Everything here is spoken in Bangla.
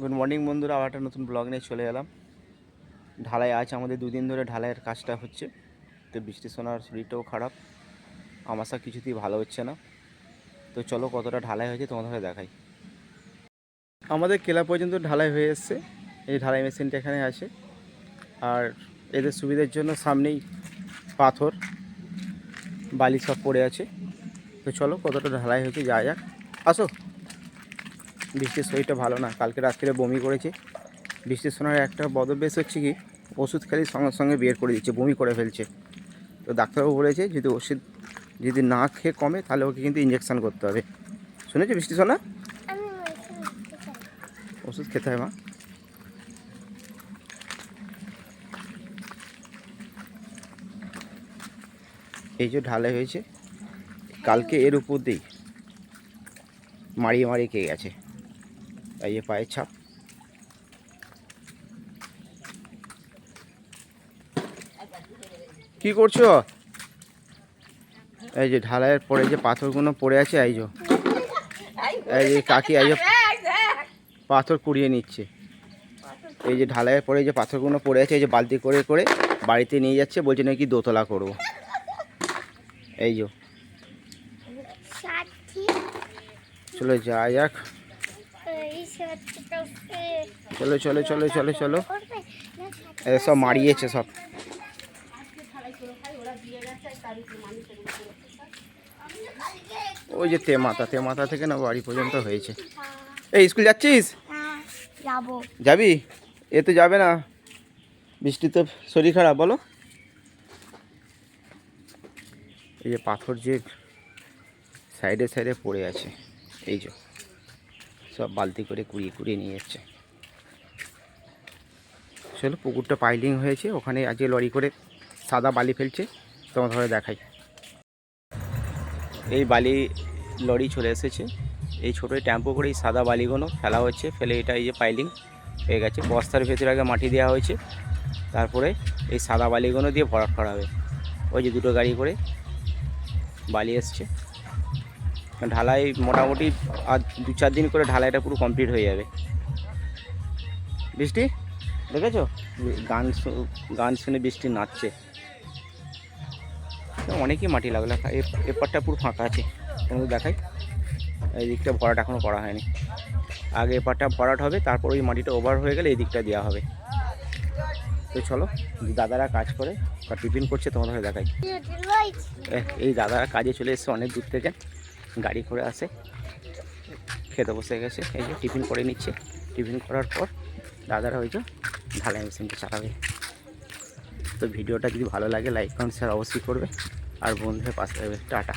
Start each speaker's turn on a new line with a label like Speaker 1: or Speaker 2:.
Speaker 1: গুড মর্নিং বন্ধুরা, আবার একটা নতুন ব্লগ নিয়ে চলে এলাম। ঢালাই আছে আমাদের, দুদিন ধরে ঢালাইয়ের কাজটা হচ্ছে। তো বৃষ্টি সোনার শরীরটাও খারাপ। আমার সা কিছুতেই ভালো হচ্ছে না। তো চলো কতটা ঢালাই হয়েছে তোমাদের দেখাই। আমাদের কেলা পর্যন্ত ঢালাই হয়ে এসছে। এই ঢালাই মেশিনটা এখানে আছে। আর এদের সুবিধার জন্য সামনেই পাথর, বালি সব পড়ে আছে। তো চলো কতটা ঢালাই হয়েছে যা যাক। আসো। বৃষ্টির শরীরটা ভালো না। কালকে রাত্রে বমি করেছে। বৃষ্টির সময় একটা বদভ্যাস হচ্ছে কি ওষুধ খেলেই সঙ্গে সঙ্গে বের করে দিচ্ছে বমি করে ফেলছে। তো ডাক্তারবাবু বলেছে যদি ওষুধ যদি না খেয়ে কমে তাহলে ওকে কিন্তু ইঞ্জেকশান করতে হবে। শুনেছো বৃষ্টি সোনা ওষুধ খেতে হয় মা। এই যে ঢালাই হয়েছে কালকে এর উপর দিই মারিয়ে মারিয়ে কে গেছে। এই যে পায়ের ছাপ কি করছ? এই যে ঢালাইয়ের পরে যে পাথরগুলো পড়ে আছে এই যে। এই যে কাকি এই যে পাথর কুড়িয়ে নিচ্ছে। এই যে ঢালাইয়ের পরে যে পাথরগুলো পড়ে আছে এই যে বালতি করে করে বাড়িতে নিয়ে যাচ্ছে বলছে নাকি দোতলা করব। এই যে। চলো যা যাক। চলো চলো চলো চলো চলো। সব মারিয়েছে সব। ওই যে তেমাতা তেমাতা থেকে না বাড়ি পর্যন্ত হয়েছে। এই, স্কুল যাচ্ছিস?
Speaker 2: যাবি?
Speaker 1: এ তো যাবে না। বৃষ্টিতে শরীর খারাপ, বলো। এই যে পাথর যে সাইডে সাইডে পড়ে আছে, এই যে। সব বালতি করে কুড়িয়ে কুড়িয়ে নিয়ে যাচ্ছে চলো, পুকুরটা পাইলিং হয়েছে, ওখানে আজকে লরি করে সাদা বালি ফেলছে, তোমার ধরে দেখাই। এই বালি লরি চলে এসেছে, এই ছোটো ট্যাম্পো করে এই সাদা বালিগুলো ফেলা হচ্ছে, ফেলে এটা এই যে পাইলিং হয়ে গেছে, বস্তার ভেতরে আগে মাটি দেওয়া হয়েছে, তারপরে এই সাদা বালিগুলো দিয়ে ভরাট করা হবে। ওই যে দুটো গাড়ি করে বালি এসছে। ঢালাই মোটামুটি আর দু চার দিন করে ঢালাইটা পুরো কমপ্লিট হয়ে যাবে। বৃষ্টি? দেখেছ? গান গান শুনে বৃষ্টি নাচছে। অনেকই মাটি লাগল। এপারটা পুরো ফাঁকা আছে। তোমাদের দেখাই। এই দিকটা ভরাট এখনও করা হয়নি। আগে এপারটা ভরাট হবে তারপর ওই মাটিটা ওভার হয়ে গেলে এই দিকটা দেওয়া হবে। তো চলো দাদারা কাজ করে বা টিফিন করছে তোমাদের দেখাই। এই দাদারা কাজে চলে এসছে অনেক দূর থেকে। গাড়ি করে আসে খেতে বসে গেছে, এই যে টিফিন করে নিচ্ছে। টিফিন করার পর দাদারা ওই যে ঢালাই মেশিনটা চালাবে। তো ভিডিওটা যদি ভালো লাগে, লাইক, কমেন্ট শেয়ার অবশ্যই করবে। আর বন্ধুদের পাশে টাটা।